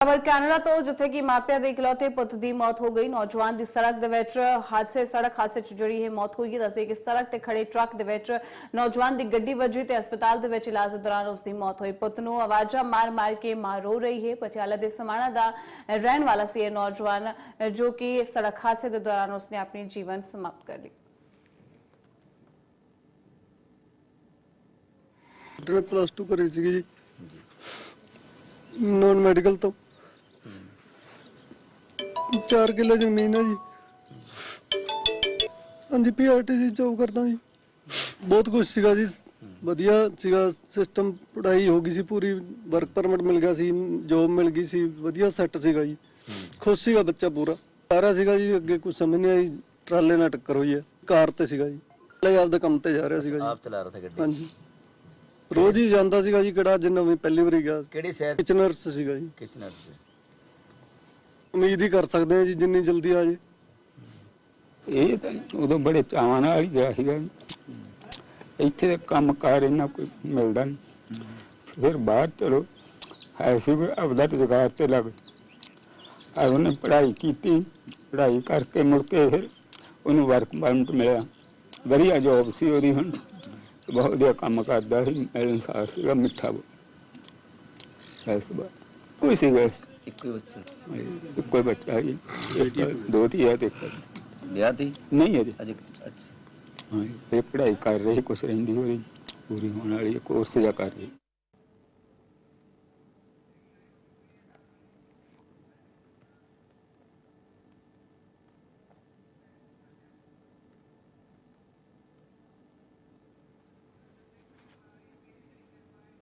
ਖਬਰ ਕੈਨੇਡਾ ਤੋਂ, ਜਿੱਥੇ ਕਿ ਮਾਪਿਆਂ ਦੇ ਇਕਲੌਤੇ ਪੁੱਤ ਦੀ ਮੌਤ ਹੋ ਗਈ। ਨੌਜਵਾਨ ਦੀ ਸੜਕ ਦੇ ਵਿੱਚ ਹਾਦਸੇ, ਸੜਕ ਹਾਦਸੇ 'ਚ ਜਿਹੜੀ ਇਹ ਮੌਤ ਹੋਈ ਹੈ, ਦੱਸਦੇ ਕਿ ਸੜਕ ਤੇ ਖੜੇ ਟਰੱਕ ਦੇ ਵਿੱਚ ਨੌਜਵਾਨ ਦੀ ਗੱਡੀ ਵੱਜੀ ਤੇ ਹਸਪਤਾਲ ਦੇ ਵਿੱਚ ਇਲਾਜ ਦੌਰਾਨ ਉਸ ਦੀ ਮੌਤ ਹੋਈ। ਪੁੱਤ ਨੂੰ ਆਵਾਜ਼ਾਂ ਮਾਰ-ਮਾਰ ਕੇ ਮਾਂ ਰੋ ਰਹੀ ਹੈ। ਪਟਿਆਲਾ ਦੇ ਸਮਾਣਾ ਦਾ ਰਹਿਣ ਵਾਲਾ ਸੀ ਇਹ ਨੌਜਵਾਨ, ਜੋ ਕਿ ਸੜਕ ਹਾਦਸੇ ਦੇ ਦੌਰਾਨ ਉਸਨੇ ਆਪਣੀ ਜੀਵਨ ਸਮਾਪਤ ਕਰ ਲਈ। ਮੈਂ ਪਲੱਸ 2 ਕਰੀ ਸੀਗੀ ਜੀ। ਨੌਨ ਮੈਡੀਕਲ ਤੋਂ। 4 ਕਿੱਲੇ ਜ਼ਮੀਨ ਹੈ ਜੀ। ਹਾਂਜੀ ਪੀਆਰਟੀਸੀ ਜੋਬ ਕਰਦਾ ਜੀ। ਬਹੁਤ ਕੁਝ ਸੀਗਾ ਜੀ। ਵਧੀਆ ਸੀਗਾ। ਸਿਸਟਮ ਪੜਾਈ ਹੋ ਗਈ ਸੀ ਪੂਰੀ। ਵਰਕ ਪਰਮਿਟ ਮਿਲ ਗਿਆ ਸੀ ਜੋਬ ਮਿਲ ਗਈ ਸੀ। ਵਧੀਆ ਸੈੱਟ ਸੀਗਾ ਜੀ। ਖੁਸ਼ ਸੀਗਾ ਬੱਚਾ ਪੂਰਾ। ਸਾਰਾ ਸੀਗਾ ਜੀ ਅੱਗੇ ਕੁਝ ਸਮਝ ਨਹੀਂ ਆਈ। ਟਰਾਲੇ ਨਾਲ ਟੱਕਰ ਹੋਈ ਹੈ। ਕਾਰ ਤੇ ਸੀਗਾ ਜੀ। ਲੈ ਆਪਦਾ ਕੰਮ ਤੇ ਜਾ ਰਿਹਾ ਸੀਗਾ ਜੀ। ਆਪ ਚਲਾ ਰਿਹਾ था ਗੱਡੀ। ਹਾਂਜੀ। ਰੋਜ਼ ਹੀ ਜਾਂਦਾ ਸੀਗਾ ਜੀ ਕਿਹੜਾ ਜਿੰਨਾ ਵੀ ਪਹਿਲੀ ਵਾਰੀ ਗਿਆ। ਕਿਹੜੀ ਸ਼ਹਿਰ? ਕਿਚਨਰਸ ਸੀਗਾ ਜੀ। ਕਿਸ਼ਨਰ ਚ ਉਮੀਦ ਹੀ ਕਰ ਸਕਦੇ ਹਾਂ ਜੀ, ਜਿੰਨੀ ਜਲਦੀ ਆ ਜੇ। ਇਹ ਤਾਂ ਉਦੋਂ ਬੜੇ ਚਾਵਾਂ ਨਾਲ ਹੀ ਗਿਆ ਸੀਗਾ ਇੱਥੇ ਤਾਂ ਕੰਮ ਕਾਰ ਇਹਨਾਂ ਕੋਈ ਮਿਲਦਾ ਨਹੀਂ। ਫਿਰ ਬਾਹਰ ਚਲੋ, ਹੈ ਕੋਈ ਆਪਦਾ ਰੁਜ਼ਗਾਰ ਤੇ ਲੱਗ। ਆ ਉਹਨੇ ਪੜ੍ਹਾਈ ਕੀਤੀ, ਪੜ੍ਹਾਈ ਕਰਕੇ ਮੁੜ ਕੇ ਫਿਰ ਉਹਨੂੰ ਵਰਕ ਪਰਮਿਟ ਮਿਲਿਆ। ਵਧੀਆ ਜੋਬ ਸੀ ਉਹਦੀ ਹੁਣ। ਬਹੁਤ ਵਧੀਆ ਕੰਮ ਕਰਦਾ ਸੀ ਮਿਲਣਸਾਰ ਸੀਗਾ, ਮਿੱਠਾ ਐਸ ਬਾਤ ਕੋਈ ਸੀਗਾ। ਇੱਕੋ ਹੀ ਬੱਚਾ ਸੀ। ਇੱਕੋ ਹੀ ਬੱਚਾ ਸੀ ਦੋ ਧੀਆ ਤੇ ਇੱਕ। ਵਿਆਹ ਦੀ ਨਹੀਂ ਅਜੇ। ਅਜੇ ਅੱਛਾ। ਹਾਂ, ਇਹ ਪੜ੍ਹਾਈ ਕਰ ਰਹੀ ਕੁਛ ਰਹਿੰਦੀ ਹੋਈ ਪੂਰੀ ਹੋਣ ਵਾਲੀ ਕੋਰਸ ਜਾ ਕਰ ਰਹੀ।